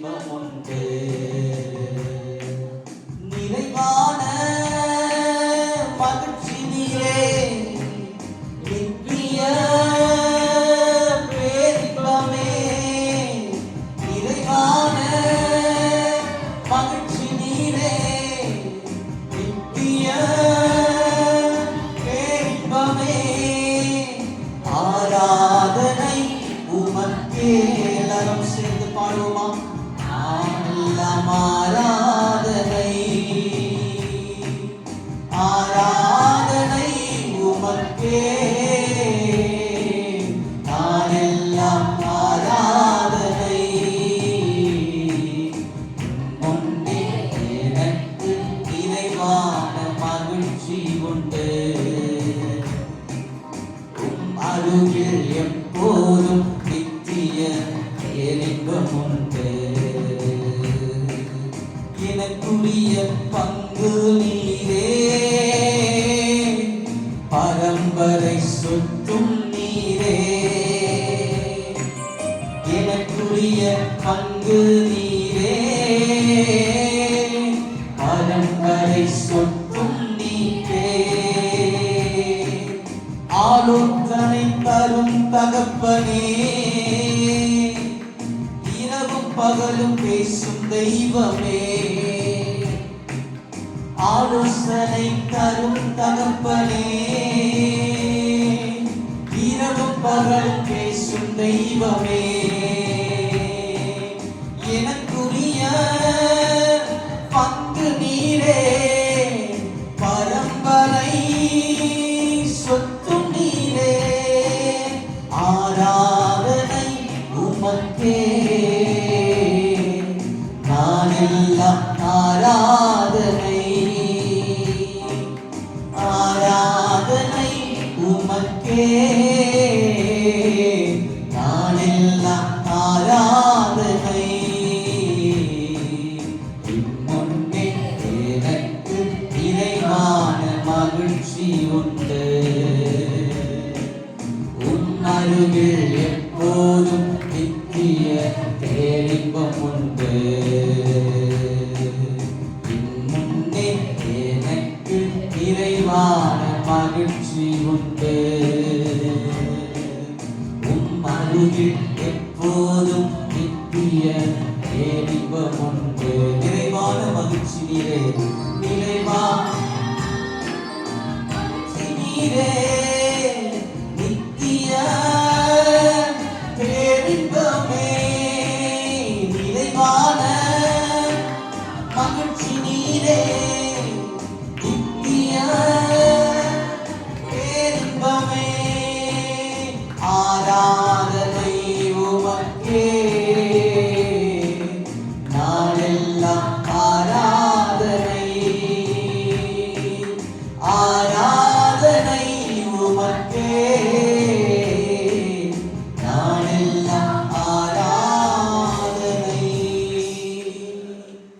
தெய்வம் உண்டு நிறைவான மகிழ்ச்சியிலே நிற்பிய பேரின்பமே நிறைவான மகிழ்ச்சி நீரே நிற்பிய பேரின்பமே ஆராதனை உமக்கே எல்லாரும் சேர்ந்து பாடுவோமா? மகிழ்ச்சி உண்டு. அருகில் எப்போதும் எரின்பம் உண்டு எனக்குரிய பங்கு நீரே. பரம்பரை சொத்தும் நீரே. எனக்குரிய பங்கு நீரே. பகலும் பேசும் தெய்வமே. ஆலோசனை தரும் தகப்பனே. இரவும் பகலும் பேசும் தெய்வமே. எனக்குரிய பங்கு நீரே. பரம்பரை சொத்து நீரே. ஆராதனை உமக்கே. நான் ஆராதனை. முன்னே எனக்கு நிறைவான மகிழ்ச்சி உண்டு. உன் அருகில் எப்போதும் நித்திய பேரின்பம் உண்டு. முன்னே எனக்கு நிறைவான மகிழ்ச்சி உண்டு. அருகில் எப்போதும் நித்திய ஏடிபம் உண்டு நிறைவான மகிழ்ச்சி நீரே நிறைவா நீரே நித்திய பேரின்பமே நிறைவான மகிழ்ச்சி நீரே நித்திய Adam.